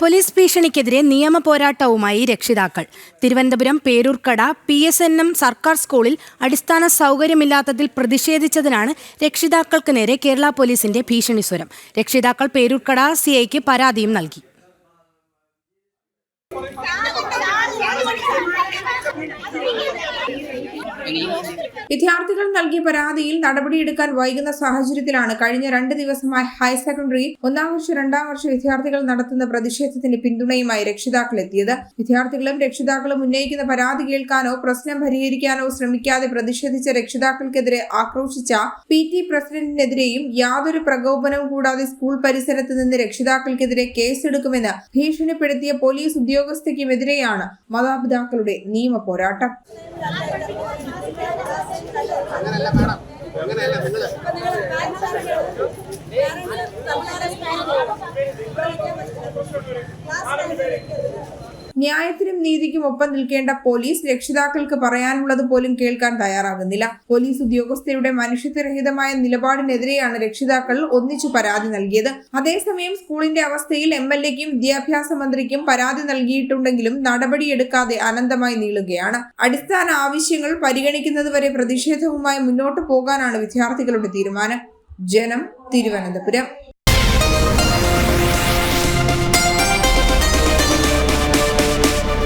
Police ഭീഷണിക്കെതിരെ നിയമ പോരാട്ടവുമായി രക്ഷിതാക്കൾ. Thiruvananthapuram Peroorkada P S N M സർക്കാർ സ്കൂളിൽ അടിസ്ഥാന സൗകര്യമില്ലാത്തതിൽ പ്രതിഷേധിച്ചതിനാണ് രക്ഷിതാക്കൾക്ക് നേരെ കേരള പോലീസിന്റെ ഭീഷണി സ്വരം. രക്ഷിതാക്കൾ പേരൂർക്കട സി ഐക്ക് പരാതിയും നൽകി. വിദ്യാർത്ഥികൾ നൽകിയ പരാതിയിൽ നടപടിയെടുക്കാൻ വൈകുന്ന സാഹചര്യത്തിലാണ് കഴിഞ്ഞ രണ്ട് ദിവസമായി ഹയർ സെക്കൻഡറി ഒന്നാം വർഷ രണ്ടാം വർഷ വിദ്യാർത്ഥികൾ നടത്തുന്ന പ്രതിഷേധത്തിന് പിന്തുണയുമായി രക്ഷിതാക്കൾ എത്തിയത് വിദ്യാർത്ഥികളും രക്ഷിതാക്കളും ഉന്നയിക്കുന്ന പരാതി കേൾക്കാനോ പ്രശ്നം പരിഹരിക്കാനോ ശ്രമിക്കാതെ പ്രതിഷേധിച്ച രക്ഷിതാക്കൾക്കെതിരെ ആക്രോശിച്ച പി ടി പ്രസിഡന്റിനെതിരെയും യാതൊരു പ്രകോപനവും കൂടാതെ സ്കൂൾ പരിസരത്ത് നിന്ന് രക്ഷിതാക്കൾക്കെതിരെ കേസെടുക്കുമെന്ന് ഭീഷണിപ്പെടുത്തിയ പോലീസ് ഉദ്യോഗസ്ഥയ്ക്കുമെതിരെയാണ് മാതാപിതാക്കളുടെ നിയമ പോരാട്ടം. അങ്ങനെയല്ല മാഡം. അങ്ങനെയല്ല നിങ്ങൾ ന്യായത്തിനും നീതിക്കും ഒപ്പം നിൽക്കേണ്ട പോലീസ് രക്ഷിതാക്കൾക്ക് പറയാനുള്ളത് പോലും കേൾക്കാൻ തയ്യാറാകുന്നില്ല. പോലീസ് ഉദ്യോഗസ്ഥരുടെ മനുഷ്യത്വരഹിതമായ നിലപാടിനെതിരെയാണ് രക്ഷിതാക്കൾ ഒന്നിച്ചു പരാതി നൽകിയത്. അതേസമയം സ്കൂളിന്റെ അവസ്ഥയിൽ എം എൽ എക്കും വിദ്യാഭ്യാസ മന്ത്രിക്കും പരാതി നൽകിയിട്ടുണ്ടെങ്കിലും നടപടിയെടുക്കാതെ അനന്തമായി നീളുകയാണ്. അടിസ്ഥാന ആവശ്യങ്ങൾ പരിഗണിക്കുന്നതുവരെ പ്രതിഷേധവുമായി മുന്നോട്ടു പോകാനാണ് വിദ്യാർത്ഥികളുടെ തീരുമാനം. ജനം തിരുവനന്തപുരം.